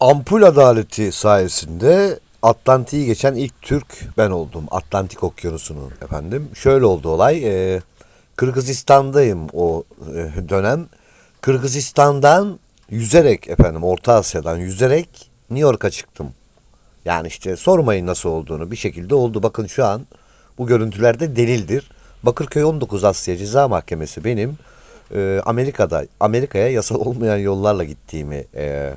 Ampul adaleti sayesinde Atlantik'i geçen ilk Türk ben oldum. Atlantik Okyanusu'nu efendim. Şöyle oldu olay. e, Kırgızistan'dayım o e, dönem. Kırgızistan'dan yüzerek efendim Orta Asya'dan yüzerek New York'a çıktım. Yani işte sormayın nasıl olduğunu bir şekilde oldu. Bakın şu an bu görüntülerde delildir. Bakırköy 19 Asya Ceza Mahkemesi benim e, Amerika'da Amerika'ya yasal olmayan yollarla gittiğimi e,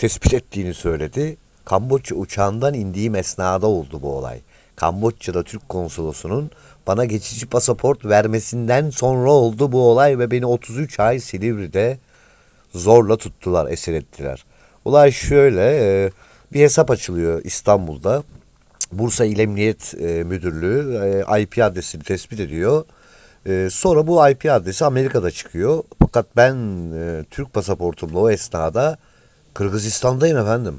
tespit ettiğini söyledi. Kamboçya uçağından indiğim esnada oldu bu olay. Kamboçya'da Türk konsolosunun bana geçici pasaport vermesinden sonra oldu bu olay ve beni 33 ay Silivri'de zorla tuttular, esir ettiler. Olay şöyle, e, bir hesap açılıyor İstanbul'da. Bursa İl Emniyet e, Müdürlüğü e, IP adresini tespit ediyor. Sonra bu IP adresi Amerika'da çıkıyor. Fakat ben Türk pasaportumla o esnada Kırgızistan'dayım efendim.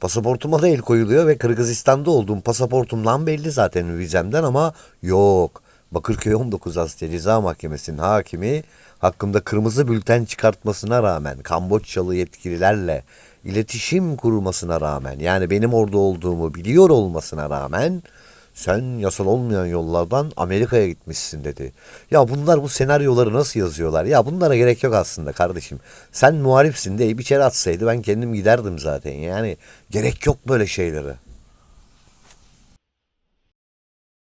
Pasaportuma da el koyuluyor ve Kırgızistan'da olduğum pasaportumdan belli zaten vizemden ama yok. Bakırköy 19 Asya Ceza Mahkemesi'nin hakimi hakkımda kırmızı bülten çıkartmasına rağmen Kamboçyalı yetkililerle iletişim kurmasına rağmen yani benim orada olduğumu biliyor olmasına rağmen sen yasal olmayan yollardan Amerika'ya gitmişsin dedi. Ya bunlar bu senaryoları nasıl yazıyorlar? Ya bunlara gerek yok aslında kardeşim. Sen muhalifsin de bir içeri atsaydı ben kendim giderdim zaten. Yani gerek yok böyle şeylere.